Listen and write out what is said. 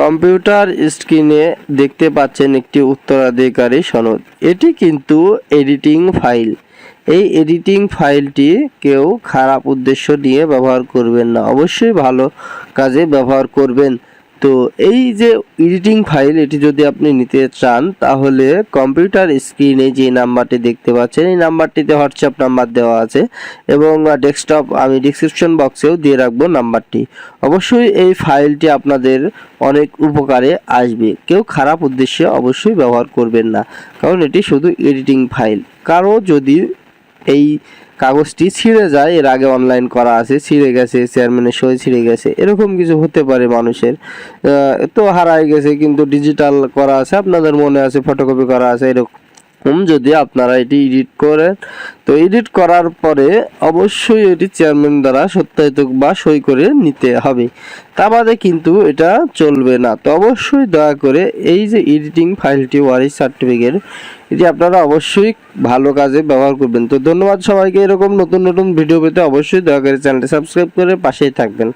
Computer স্ক্রিনে দেখতে পাচ্ছেন একটি উত্তরাধিকারী সনদ। এটি কিন্তু এডিটিং ফাইল। এই এডিটিং ফাইলটি কেউ খারাপ উদ্দেশ্য নিয়ে ব্যবহার করবেন না। অবশ্যই ভালো কাজে ব্যবহার করবেন। তো এই যে এডিটিং ফাইল এটি যদি আপনি নিতে চান, তাহলে কম্পিউটার স্ক্রিনে যে নাম্বারটি দেখতে পাচ্ছেন, এই নাম্বারটিতে হোয়াটসঅ্যাপ নাম্বার দেওয়া আছে এবং ডেস্কটপ আমি ডিসক্রিপশন বক্সেও দিয়ে রাখব নাম্বারটি। অবশ্যই এই ফাইলটি আপনাদের অনেক উপকারে আসবে। কেউ খারাপ উদ্দেশ্যে অবশ্যই ব্যবহার করবেন না, কারণ এটি শুধু এডিটিং ফাইল কারও যদি এই কাগজটি ছিঁড়ে যায়, এর আগে অনলাইন করা আছে, ছিঁড়ে গেছে চেয়ারম্যানের সই ছিঁড়ে গেছে, এরকম কিছু হতে পারে মানুষের। তো হারায় গেছে, কিন্তু ডিজিটাল করা আছে, আপনাদের মনে আছে ফটোকপি করা আছে, এরকম। যদি আপনারা এটি এডিট করেন, তো এডিট করার পরে অবশ্যই এটি চেয়ারম্যান দ্বারা সত্যায়িত বা সই করে নিতে হবে। তা বাদে কিন্তু এটা চলবে না। তো অবশ্যই দয়া করে এই যে এডিটিং ফাইলটি ওয়ারিস সার্টিফিকেট এটি আপনারা অবশ্যই ভালো কাজে ব্যবহার করবেন। তো ধন্যবাদ সবাইকে। এরকম নতুন নতুন ভিডিও পেতে অবশ্যই দয়া করে চ্যানেলটি সাবস্ক্রাইব করে পাশেই থাকবেন।